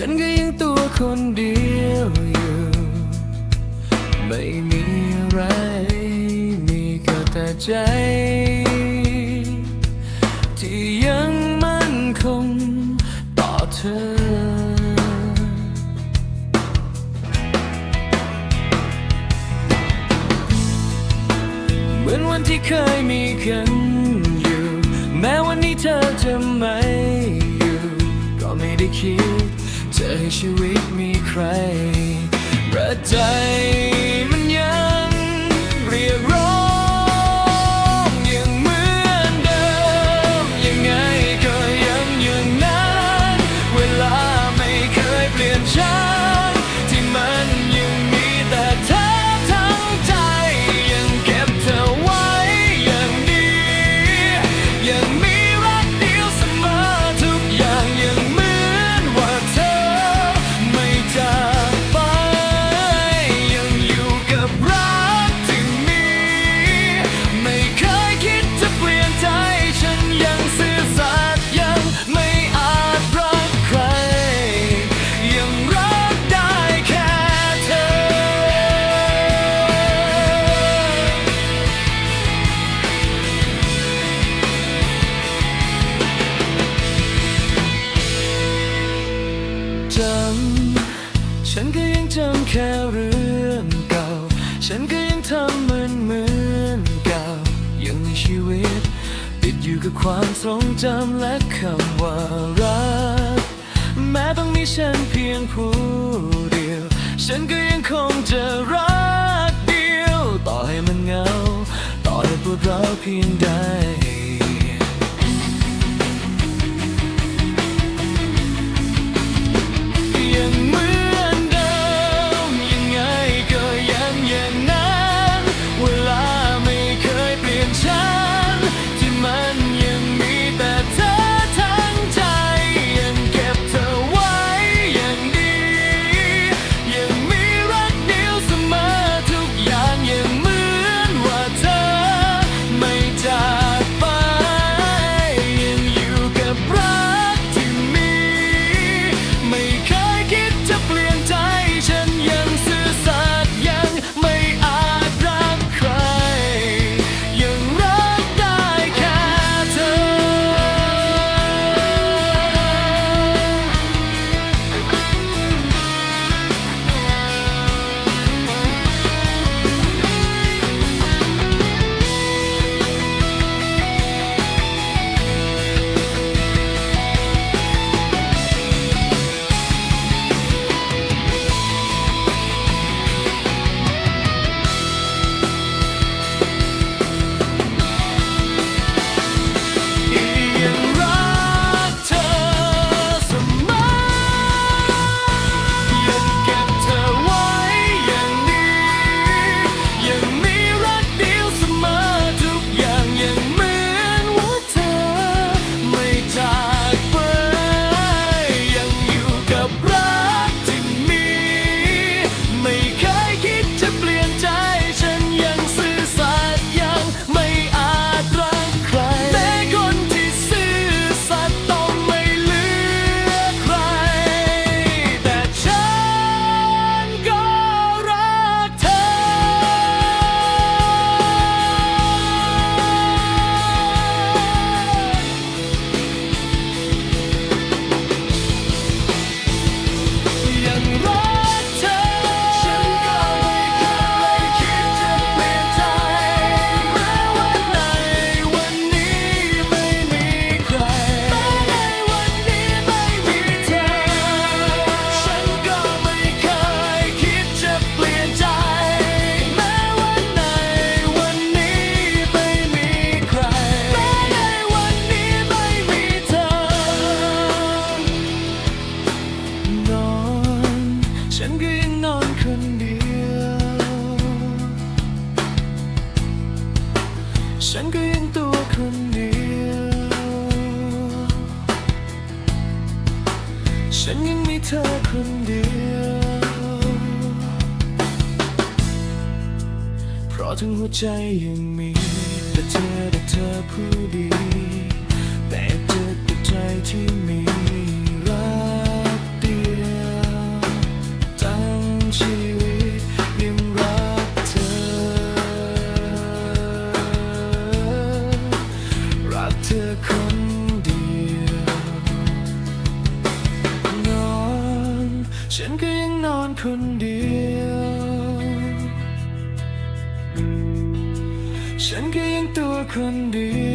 ฉันก็ยังตัวคนเดียวอยู่ ไม่มีอะไร มีก็แต่ใจ ที่ยังมั่นคงต่อเธอ เหมือนวันที่เคยมีกันอยู่ แม้วันนี้เธอจะไม่อยู่ ก็ไม่ได้คิด เธอให้ชีวิตมีใครประใจ แค่เรื่องเก่า ฉันก็ยังทำเหมือนเหมือนเก่า ยังมีชีวิต ติดอยู่กับความทรงจำและคำว่ารัก แม้ต้องมีฉันเพียงผู้เดียว ฉันก็ยังคงจะรักเดียว ต่อให้มันเงา ต่อให้ปวดร้าวเพียงใด ฉันยังมีเธอคนเดียว เพราะถึงหัวใจยังมี ฉันก็ยังนอนคนเดียว ฉันก็ยังตัวคนเดียว